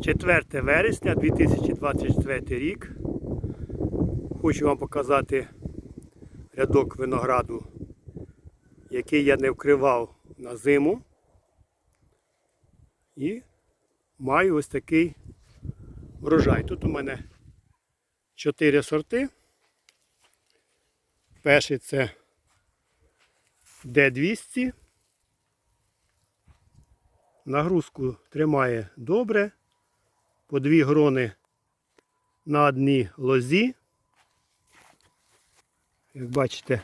4 вересня 2024 рік. Хочу вам показати рядок винограду, який я не вкривав на зиму. І маю ось такий врожай. Тут у мене 4 сорти. Перший це D200. Нагрузку тримає добре. По дві грони на одній лозі. Як бачите,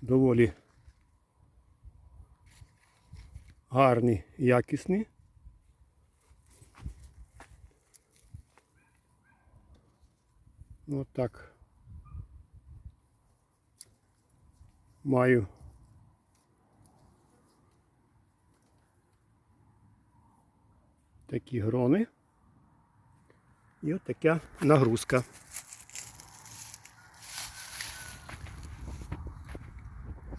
доволі гарні, якісні. Так. Маю такі грони. І от така нагрузка.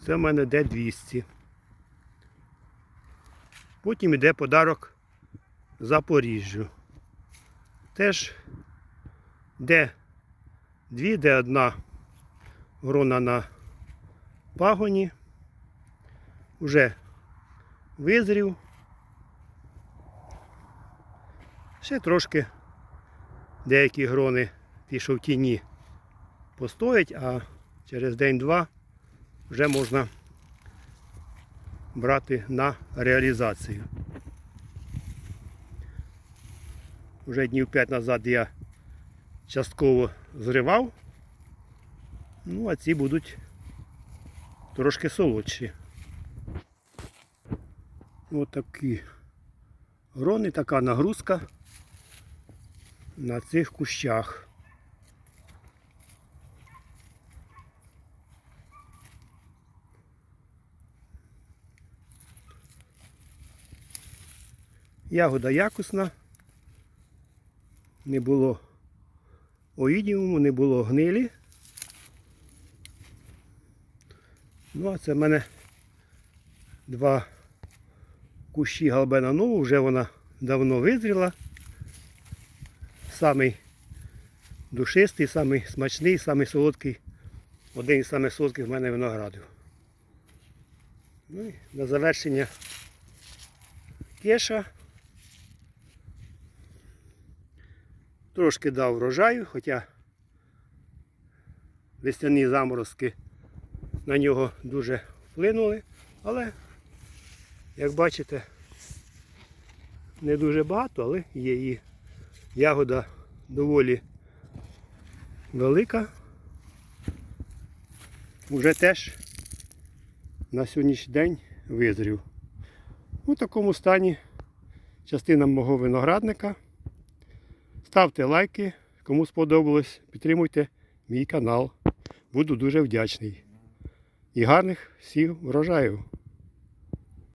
Це в мене Д200. Потім йде подарок Запоріжжю. Теж де дві, де одна грона на пагоні. Уже визрів. Ще трошки деякі грони ті, тіні постоять, а через день-два вже можна брати на реалізацію. Вже днів 5 назад я частково зривав. Ну, а ці будуть трошки солодші. Ось такі грони, така нагрузка на цих кущах. Ягода якісна. Не було оїдіуму, не було гнилі. Ну, а це в мене два кущі галбена нову, вже вона давно визріла. Самий душистий, самий смачний, самий солодкий. Один із самих солодких в мене виноградів. Ну і на завершення кеша. Трошки дав врожаю, хоча весняні заморозки на нього дуже вплинули, але, як бачите, не дуже багато, але є і ягода доволі велика. Уже теж на сьогоднішній день визрів. У такому стані частина мого виноградника. Ставте лайки, кому сподобалось, підтримуйте мій канал. Буду дуже вдячний. І гарних всіх врожаїв!